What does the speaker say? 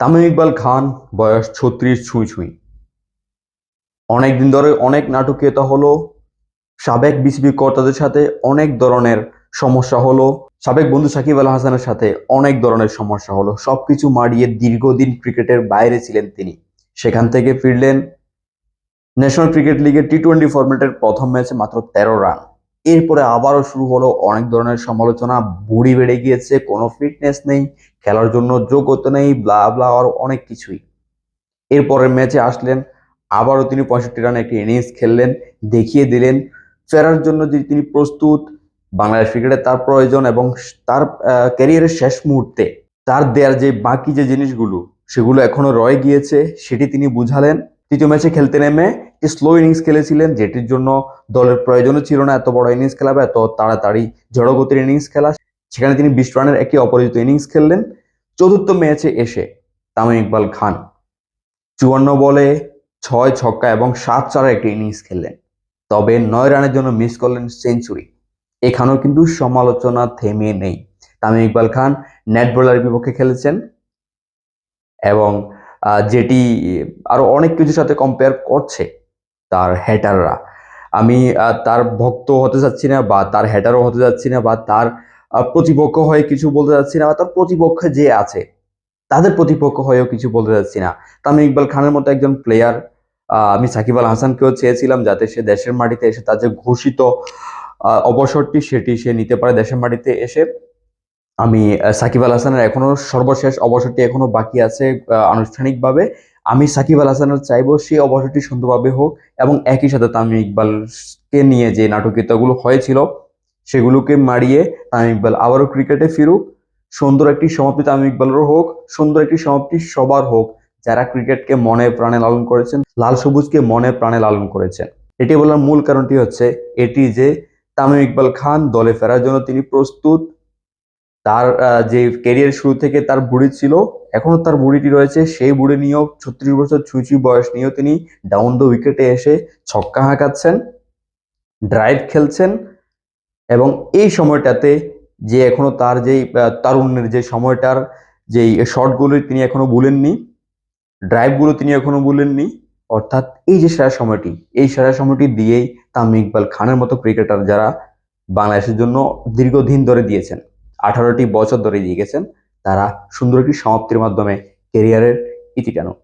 তামিম ইকবাল খান, বয়স ছত্রিশ, ছুঁই ছুঁই। অনেক দিন ধরে অনেক নাটকীয়তা হলো। সাবেক বিসিবি কর্তাদের সাথে অনেক ধরনের সমস্যা হলো। সাবেক বন্ধু সাকিব আল হাসানের সাথে অনেক ধরনের সমস্যা হলো। সবকিছু মারিয়ে দীর্ঘদিন ক্রিকেটের বাইরে ছিলেন তিনি। সেখান থেকে ফিরলেন। ন্যাশনাল ক্রিকেট লিগের টি টোয়েন্টি ফরম্যাটের প্রথম ম্যাচে মাত্র তেরো রান। এরপরে আবারও শুরু হলো অনেক ধরনের সমালোচনা বুড়ি বেড়ে গিয়েছে, কোনো ফিটনেস নেই, খেলার জন্য যোগ্যতা নেই ব্লা ব্লা আর অনেক কিছুই। এরপরের ম্যাচে আসলেন, আবারও তিনি পঁয়ষট্টি রানে একটি ইনিংস খেললেন, দেখিয়ে দিলেন, ফেরার জন্য যে তিনি প্রস্তুত, বাংলাদেশ ক্রিকেটে তার প্রয়োজন এবং তার ক্যারিয়ারের শেষ মুহূর্তে তার দেয়ার যে বাকি যে জিনিসগুলো, সেগুলো এখনও রয়ে গিয়েছে, সেটি তিনি বুঝালেন। তৃতীয় ম্যাচে খেলতে নেমে স্লো ইনিংস খেলেছিলেন? যেটির জন্য দলের প্রয়োজনও ছিল না। এত বড় ইনিংস খেলা বা এত তাড়াতাড়ি জড়গতির ইনিংস খেলা। সেখানে তিনি বিশ রানের একটি অপরাজিত ইনিংস খেললেন। চতুর্থ ম্যাচে এসে তামিম ইকবাল খান চুয়ান্ন বলে ছয় ছক্কা এবং সাত চারের একটি ইনিংস খেললেন। তবে নয় রানের জন্য মিস করলেন সেঞ্চুরি এখানেও কিন্তু সমালোচনা থেমে নেই। তামিম ইকবাল খান নেট বোলারের বিপক্ষে খেলেছেন এবং যেটি আরও অনেক কিছুর সাথে কম্পেয়ার করছে তার হ্যাটাররা আমি তার ভক্ত হতে যাচ্ছি না বা তার হ্যাটারও হতে যাচ্ছি না বা তার প্রতিপক্ষ হয়ে কিছু বলতে যাচ্ছি না বা তার প্রতিপক্ষে যে আছে, তাদের প্রতিপক্ষ হয়েও কিছু বলতে যাচ্ছি না। তামিম ইকবাল খানের মতো একজন প্লেয়ার আমি সাকিব আল হাসানকেও চেয়েছিলাম যাতে সে দেশের মাটিতে এসে তার যে ঘোষিত অবসরটি সেটি সে নিতে পারে দেশের মাটিতে এসে। আমি সাকিব আল হাসানের এখনও সর্বশেষ অবসরটি এখনও বাকি আছে আনুষ্ঠানিকভাবে। আমি সাকিব আল হাসানের চাইব সেই অবসরটি সুন্দরভাবে হোক এবং একই সাথে তামিম ইকবালকে নিয়ে যে নাটকীয়তাগুলো হয়েছিল, সেগুলোকে মারিয়ে তামিম ইকবাল আবারও ক্রিকেটে ফিরুক। সুন্দর একটি সমাপ্তি তামিম ইকবালেরও হোক, সুন্দর একটি সমাপ্তি সবার হোক, যারা ক্রিকেটকে মনে প্রাণে লালন করেছেন, লাল সবুজকে মনে প্রাণে লালন করেছেন। এটি বলার মূল কারণটি হচ্ছে এটি যে তামিম ইকবাল খান দলে ফেরার জন্য তিনি প্রস্তুত তার যে ক্যারিয়ার শুরু থেকে তার বুড়ি ছিল, এখনও তার বুড়িটি রয়েছে, সেই বুড়ি নিয়েও ছত্রিশ বছর ছুঁই বয়স নিয়েও তিনি ডাউন দ্য উইকেটে এসে ছক্কা হাঁকাচ্ছেন ড্রাইভ খেলছেন এবং এই সময়টাতে যে এখনও তার যেই তারুণ্যের যে সময়টার যেই শটগুলো তিনি এখনও ভুলেননি ড্রাইভগুলো তিনি এখনও ভুলেননি, অর্থাৎ এই যে সেরা সময়টি, এই সেরা সময়টি দিয়েই তামিম ইকবাল খানের মতো ক্রিকেটার যারা বাংলাদেশের জন্য দীর্ঘদিন ধরে দিয়েছেন। আঠারোটি বছর ধরে দিয়ে গেছেন তারা সুন্দর একটি সমাপ্তির মাধ্যমে কেরিয়ারের ইতি টানুক।